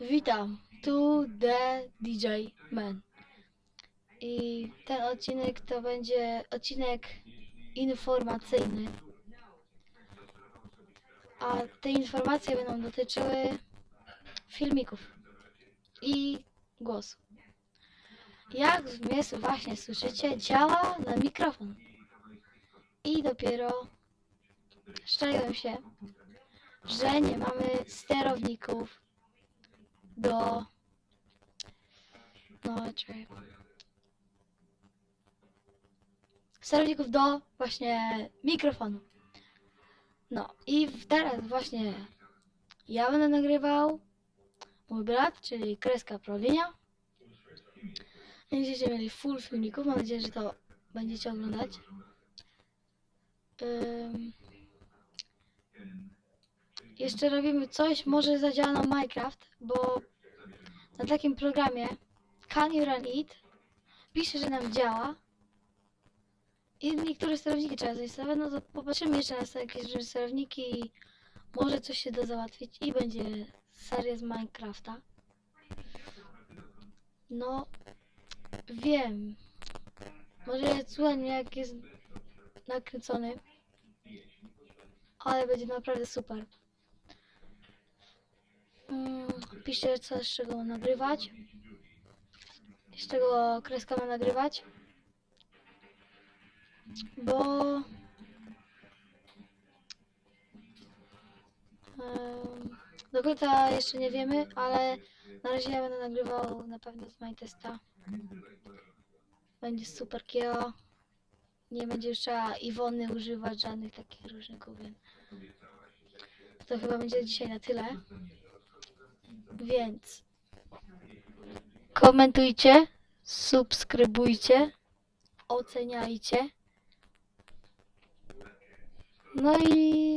Witam, tu The DJ Man. I ten odcinek to będzie odcinek informacyjny. A te informacje będą dotyczyły filmików i głosu. Jak mnie właśnie słyszycie, działa na mikrofon. I dopiero szczęłem się, że nie mamy sterowników do. No, czekaj. Sterowników do właśnie mikrofonu. No i teraz właśnie ja będę nagrywał mój brat, czyli Kreska Prolinia. Będziecie mieli full filmików, mam nadzieję, że to będziecie oglądać. Ym, jeszcze robimy coś, może zadziała na Minecraft, bo na takim programie Can You Run It pisze, że nam działa. I niektóre sterowniki trzeba zainstalować, no to popatrzymy jeszcze na jakieś sterowniki i może coś się da załatwić i będzie seria z Minecrafta. No, wiem. Może słuchaj jak jest nakręcony, ale będzie naprawdę super. Mm, piszcie co z czego nagrywać. Z czego kreska ma nagrywać. Bo do końca jeszcze nie wiemy, ale na razie ja będę nagrywał na pewno z Mindtesta. Będzie super kio. Nie będzie już trzeba Iwony używać żadnych takich różnych gówien. To chyba będzie dzisiaj na tyle. Więc komentujcie, subskrybujcie, oceniajcie. No i